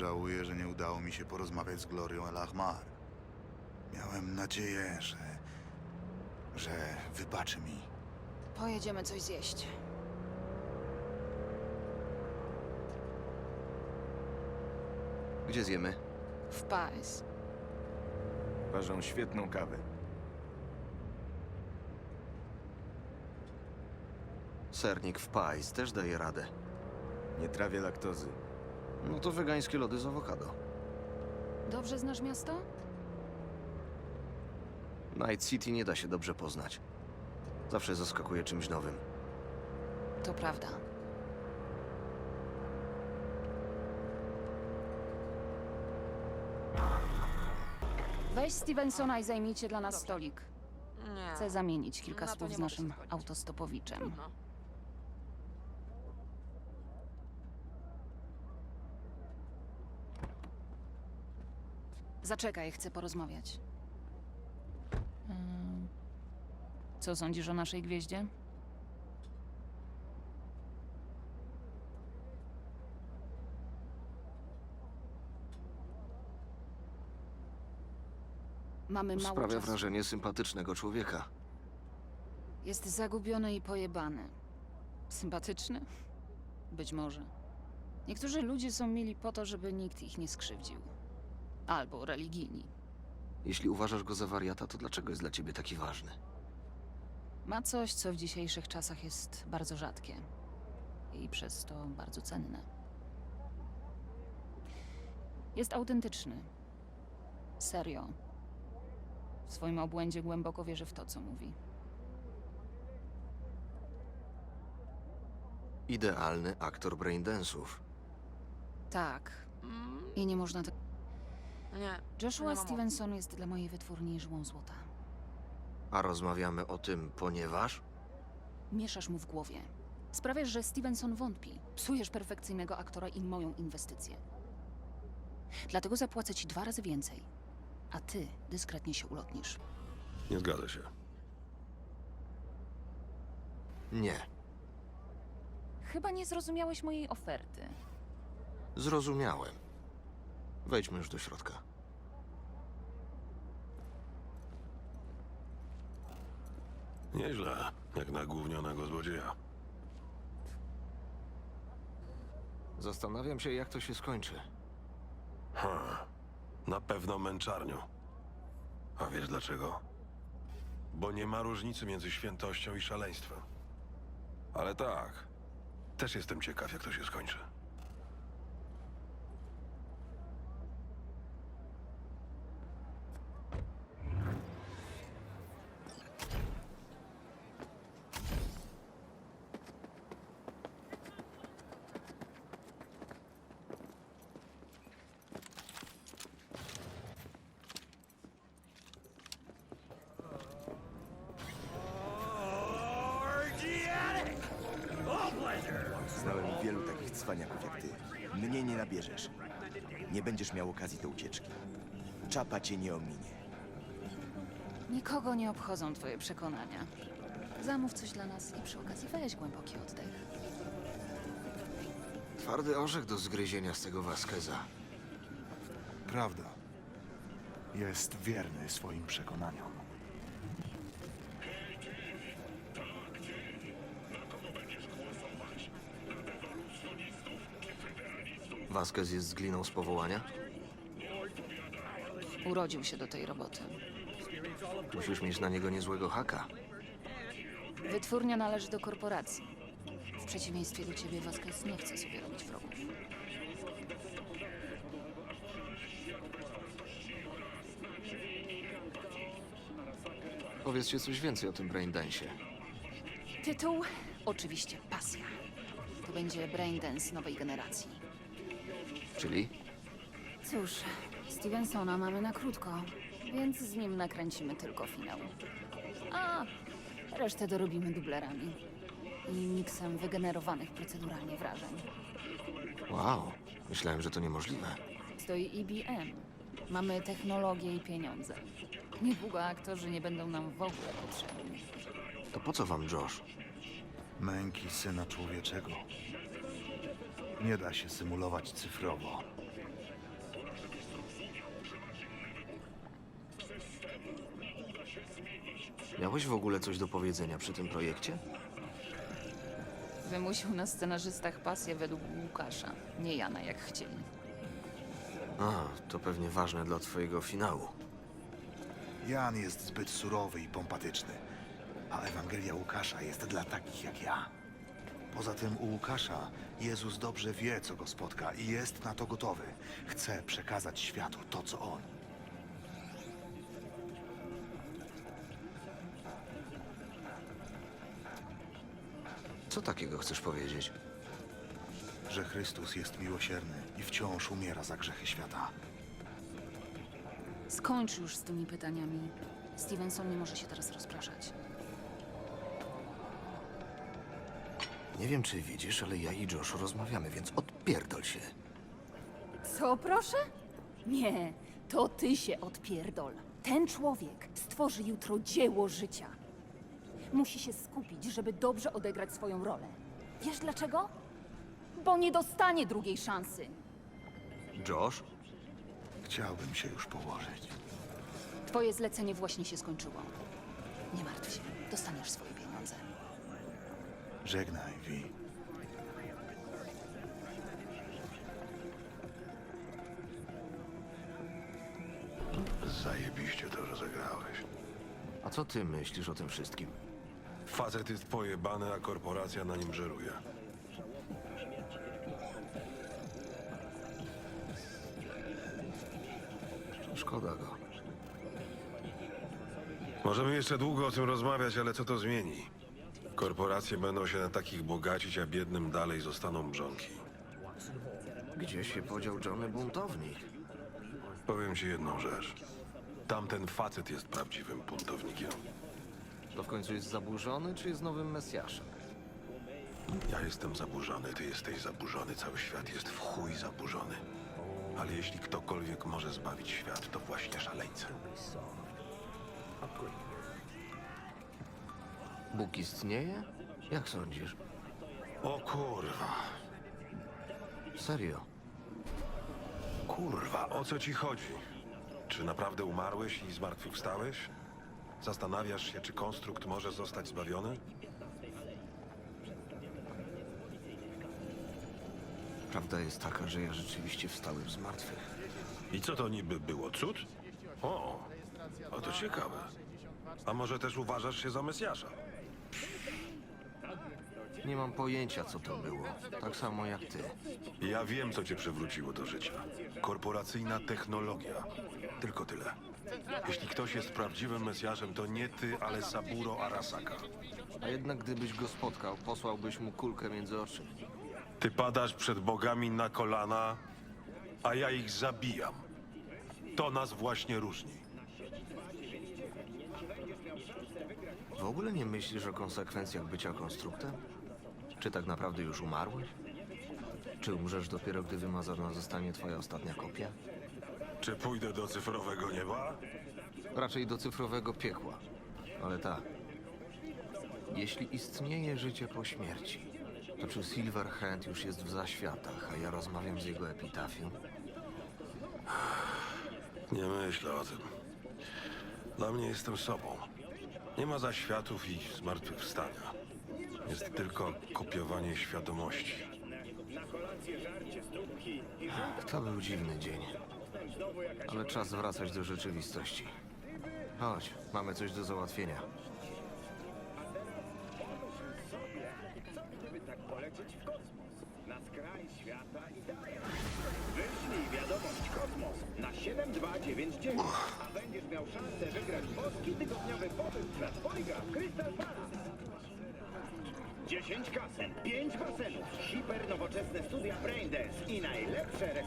Żałuję, że nie udało mi się porozmawiać z Glorią El Ahmar. Miałem nadzieję, że... że wybaczy mi. Pojedziemy coś zjeść. Gdzie zjemy? W Pais. Parzą świetną kawę. Sernik w Pais też daje radę. Nie trawię laktozy. No to wegańskie lody z awokado. Dobrze znasz miasto? Night City nie da się dobrze poznać. Zawsze zaskakuje czymś nowym. To prawda. Weź Stevensona i zajmijcie dla nas stolik. Nie. Chcę zamienić kilka Na to słów nie z mogę się naszym zgodzić. autostopowiczem. Trudno. Zaczekaj, chcę porozmawiać. Ym, Co sądzisz o naszej gwieździe? Mamy mało Sprawia czasu. wrażenie sympatycznego człowieka. Jest zagubiony i pojebany. Sympatyczny? Być może. Niektórzy ludzie są mili po to, żeby nikt ich nie skrzywdził. Albo religijni. Jeśli uważasz go za wariata, to dlaczego jest dla ciebie taki ważny? Ma coś, co w dzisiejszych czasach jest bardzo rzadkie. I przez to bardzo cenne. Jest autentyczny. Serio. W swoim obłędzie głęboko wierzy w to, co mówi. Idealny aktor braindance'ów. Tak. I nie można tego. Nie. Joshua Nie mam Stevenson jest dla mojej wytwórni żyłą złota. A rozmawiamy o tym, ponieważ... Mieszasz mu w głowie. Sprawiasz, że Stevenson wątpi. Psujesz perfekcyjnego aktora i moją inwestycję. Dlatego zapłacę ci dwa razy więcej. A ty dyskretnie się ulotnisz. Nie zgadza się. Nie. Chyba nie zrozumiałeś mojej oferty. Zrozumiałem. Wejdźmy już do środka. Nieźle, jak na gównionego złodzieja. Zastanawiam się, jak to się skończy. Ha, na pewno męczarnią. A wiesz dlaczego? Bo nie ma różnicy między świętością i szaleństwem. Ale tak, też jestem ciekaw, jak to się skończy. Znałem wielu takich cwaniaków jak ty. Nabierzesz. Nie będziesz miał okazji do ucieczki. Czapa cię nie ominie. Nikogo nie obchodzą twoje przekonania. Zamów coś dla nas i przy okazji weź głęboki oddech. Twardy orzech do zgryzienia z tego Vasqueza. Prawda. Jest wierny swoim przekonaniom. Vasquez jest z gliną z powołania? Urodził się do tej roboty. Musisz mieć na niego niezłego haka. Wytwórnia należy do korporacji. W przeciwieństwie do ciebie, Vasquez nie chce sobie robić wrogów. Powiedzcie coś więcej o tym braindance'ie. Tytuł? Oczywiście pasja. To będzie braindance nowej generacji. Czyli? Cóż, Stevensona mamy na krótko, więc z nim nakręcimy tylko finał. A resztę dorobimy dublerami i miksem wygenerowanych proceduralnie wrażeń. Wow, myślałem, że to niemożliwe. Stoi IBM. Mamy technologię i pieniądze. Niedługo aktorzy nie będą nam w ogóle potrzebni. To po co wam Josh? Męki syna człowieczego nie da się symulować cyfrowo. Miałeś w ogóle coś do powiedzenia przy tym projekcie? Wymusił na scenarzystach pasję według Łukasza, nie Jana jak chcieli. A, to pewnie ważne dla twojego finału. Jan jest zbyt surowy i pompatyczny, a Ewangelia Łukasza jest dla takich jak ja. Poza tym u Łukasza Jezus dobrze wie, co go spotka i jest na to gotowy. Chce przekazać światu to, co on. Co takiego chcesz powiedzieć? Że Chrystus jest miłosierny i wciąż umiera za grzechy świata. Skończ już z tymi pytaniami. Stevenson nie może się teraz rozpraszać. Nie wiem, czy widzisz, ale ja i Josh rozmawiamy, więc odpierdol się. Co, proszę? Nie, to ty się odpierdol. Ten człowiek stworzy jutro dzieło życia. Musi się skupić, żeby dobrze odegrać swoją rolę. Wiesz dlaczego? Bo nie dostanie drugiej szansy. Josh? Chciałbym się już położyć. Twoje zlecenie właśnie się skończyło. Nie martw się, dostaniesz swoje. Żegnaj, Vi. Zajebiście to rozegrałeś. A co ty myślisz o tym wszystkim? Facet jest pojebany, a korporacja na nim żeruje. Szkoda go. Możemy jeszcze długo o tym rozmawiać, ale co to zmieni? Korporacje będą się na takich bogacić, a biednym dalej zostaną mrzonki. Gdzie się podział Johnny buntownik? Powiem ci jedną rzecz. Tamten facet jest prawdziwym buntownikiem. To w końcu jest zaburzony, czy jest nowym Mesjaszem? Ja jestem zaburzony, ty jesteś zaburzony, cały świat jest w chuj zaburzony. Ale jeśli ktokolwiek może zbawić świat, to właśnie szaleńcy. Bóg istnieje? Jak sądzisz? O kurwa, Serio? kurwa, o co ci chodzi? Czy naprawdę umarłeś i zmartwychwstałeś? Zastanawiasz się, czy konstrukt może zostać zbawiony? Prawda jest taka, że ja rzeczywiście wstałem z martwych. I co to niby było? Cud? O, a to ciekawe. A może też uważasz się za Mesjasza? Nie mam pojęcia, co to było. Tak samo jak ty. Ja wiem, co cię przywróciło do życia. Korporacyjna technologia. Tylko tyle. Jeśli ktoś jest prawdziwym Mesjaszem, to nie ty, ale Saburo Arasaka. A jednak gdybyś go spotkał, posłałbyś mu kulkę między oczy. Ty padasz przed bogami na kolana, a ja ich zabijam. To nas właśnie różni. W ogóle nie myślisz o konsekwencjach bycia konstruktem? Czy tak naprawdę już umarłeś? Czy umrzesz dopiero, gdy wymazana zostanie twoja ostatnia kopia? Czy pójdę do cyfrowego nieba? Raczej do cyfrowego piekła. Ale tak. Jeśli istnieje życie po śmierci, to czy Silverhand już jest w zaświatach, a ja rozmawiam z jego epitafium? Nie myślę o tym. Dla mnie jestem sobą. Nie ma zaświatów i zmartwychwstania. Jest tylko kopiowanie świadomości. To był dziwny dzień. Ale czas wracać do rzeczywistości. Chodź, mamy coś do załatwienia.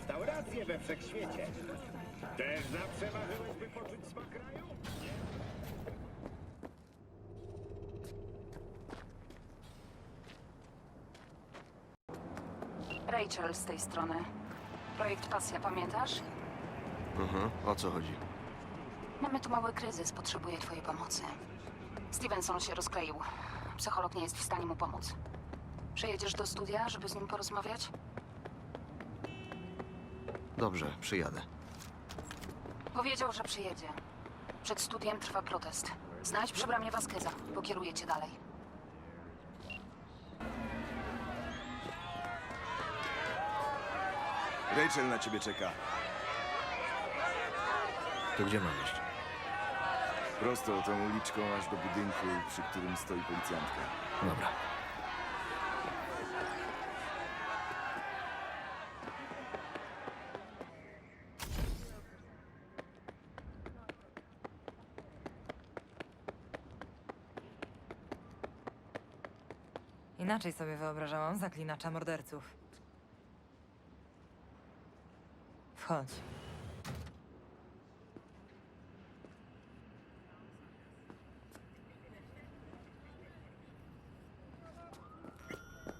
Restauracje we wszechświecie. Też zawsze marzyłeś, by poczuć smak kraju? Rachel z tej strony. Projekt Pasja, pamiętasz? Mhm, o co chodzi? Mamy tu mały kryzys, potrzebuję twojej pomocy. Stevenson się rozkleił. Psycholog nie jest w stanie mu pomóc. Przyjedziesz do studia, żeby z nim porozmawiać? Dobrze, przyjadę. Powiedział, że przyjedzie. Przed studiem trwa protest. Znajdź przy bramie Vasqueza. Pokieruję cię dalej. Rachel na ciebie czeka. To gdzie mam iść? Prosto tą uliczką aż do budynku, przy którym stoi policjantka. Dobra. Inaczej sobie wyobrażałam zaklinacza morderców. Wchodź.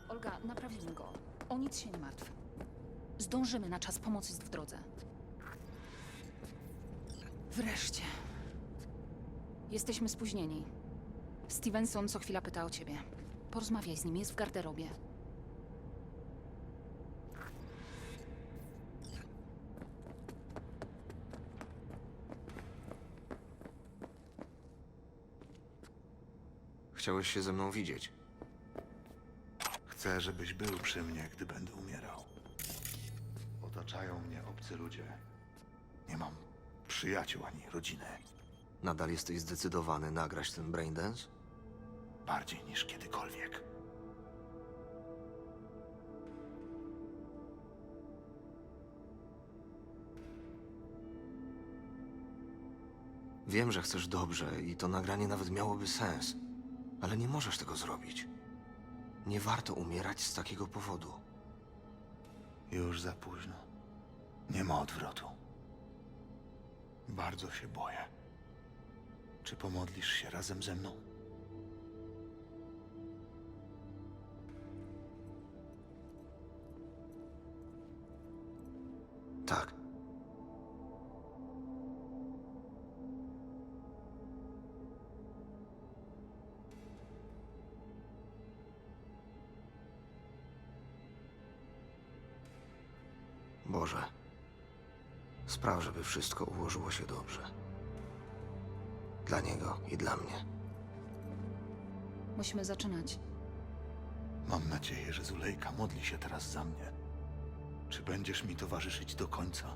Olga, naprawimy go. O nic się nie martw. Zdążymy na czas, pomoc jest w drodze. Wreszcie. Jesteśmy spóźnieni. Stevenson co chwila pyta o ciebie. Porozmawiaj z nim, jest w garderobie. Chciałeś się ze mną widzieć. Chcę, żebyś był przy mnie, gdy będę umierał. Otaczają mnie obcy ludzie. Nie mam przyjaciół ani rodziny. Nadal jesteś zdecydowany nagrać ten braindance? Bardziej niż kiedykolwiek. Wiem, że chcesz dobrze i to nagranie nawet miałoby sens, ale nie możesz tego zrobić. Nie warto umierać z takiego powodu. Już za późno. Nie ma odwrotu. Bardzo się boję. Czy pomodlisz się razem ze mną? Tak. Boże, spraw, żeby wszystko ułożyło się dobrze. Dla niego i dla mnie. Musimy zaczynać. Mam nadzieję, że Zulejka modli się teraz za mnie. Czy będziesz mi towarzyszyć do końca?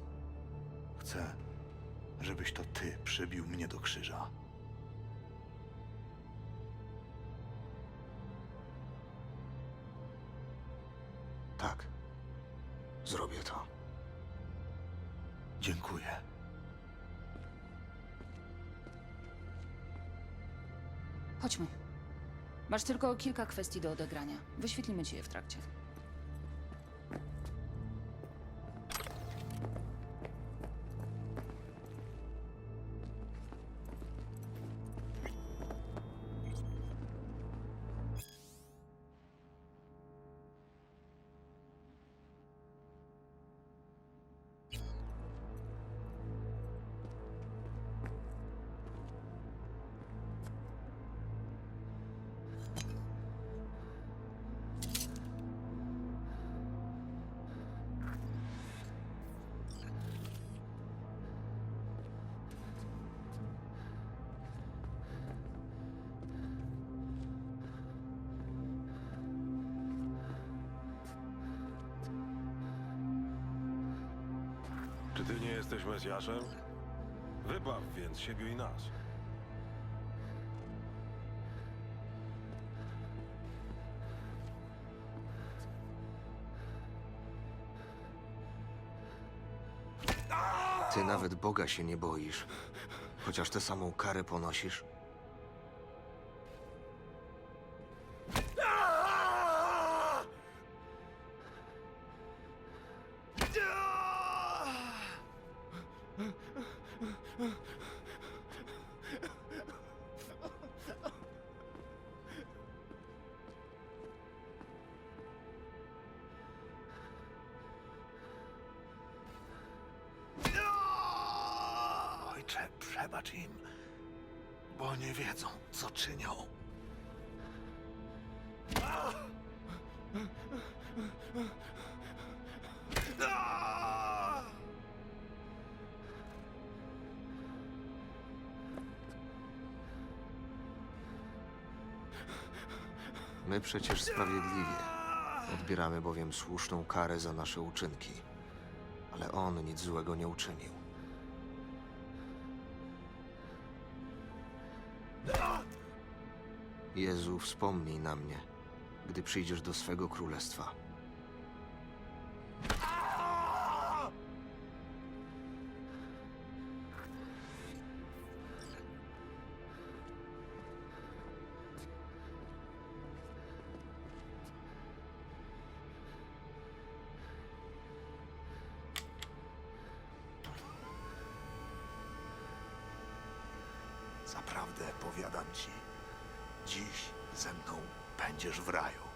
Chcę, żebyś to ty przybił mnie do krzyża. Tak. Zrobię to. Dziękuję. Chodźmy. Masz tylko kilka kwestii do odegrania. Wyświetlimy ci je w trakcie. Ty nie jesteś Mesjaszem? Wybaw więc siebie i nas. Ty nawet Boga się nie boisz, chociaż tę samą karę ponosisz. wiedzą, co czynią. My przecież sprawiedliwie odbieramy bowiem słuszną karę za nasze uczynki, ale on nic złego nie uczynił. Jezu, wspomnij na mnie, gdy przyjdziesz do swego królestwa. Zaprawdę powiadam ci, dziś ze mną będziesz w raju.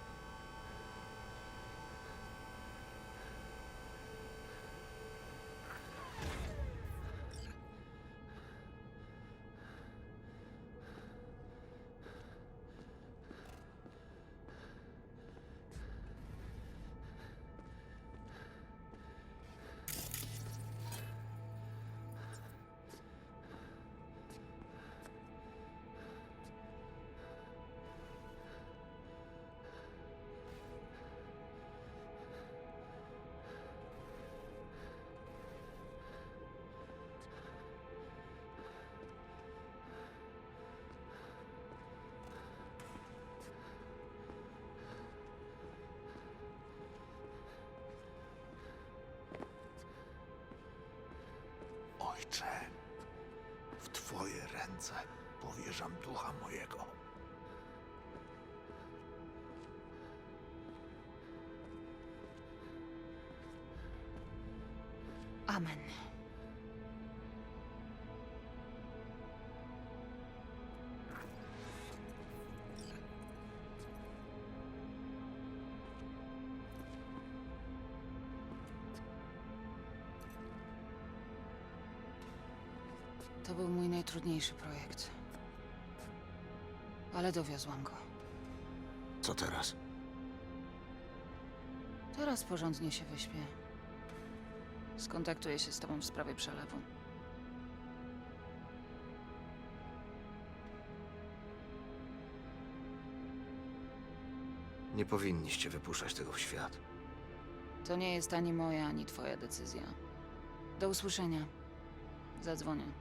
Ręce powierzam ducha mojego. Amen. To był mój najtrudniejszy projekt. Ale dowiozłam go. Co teraz? Teraz porządnie się wyśpię. Skontaktuję się z tobą w sprawie przelewu. Nie powinniście wypuszczać tego w świat. To nie jest ani moja, ani twoja decyzja. Do usłyszenia. Zadzwonię.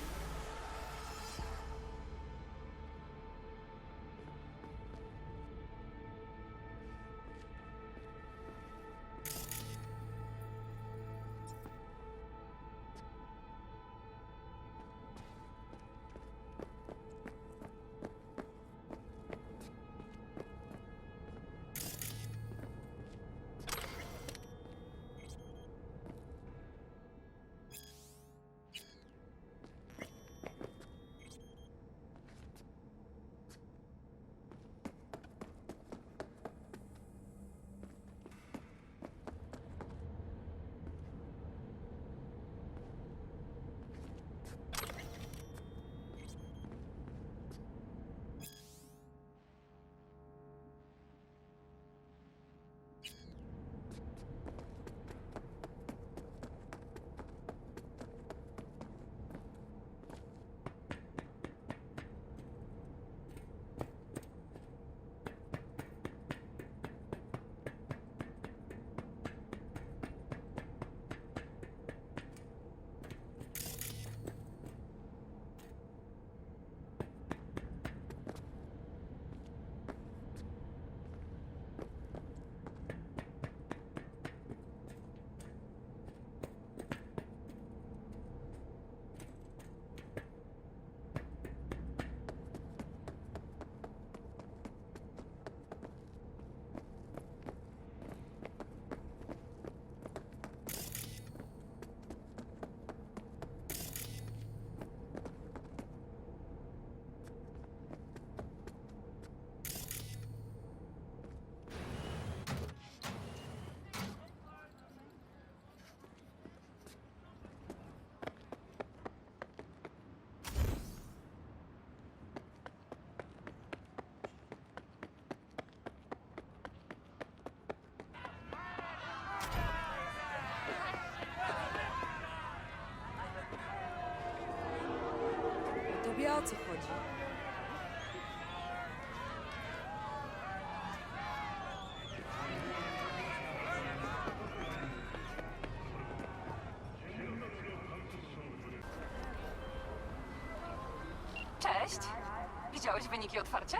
Widziałeś wyniki otwarcia?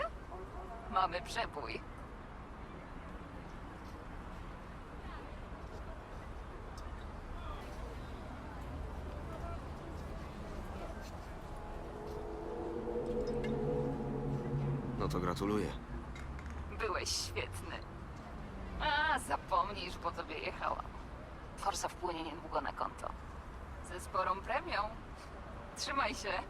Mamy przebój. No to gratuluję. Byłeś świetny. A, zapomnij, już po tobie jechałam. Forsa wpłynie niedługo na konto. Ze sporą premią. Trzymaj się.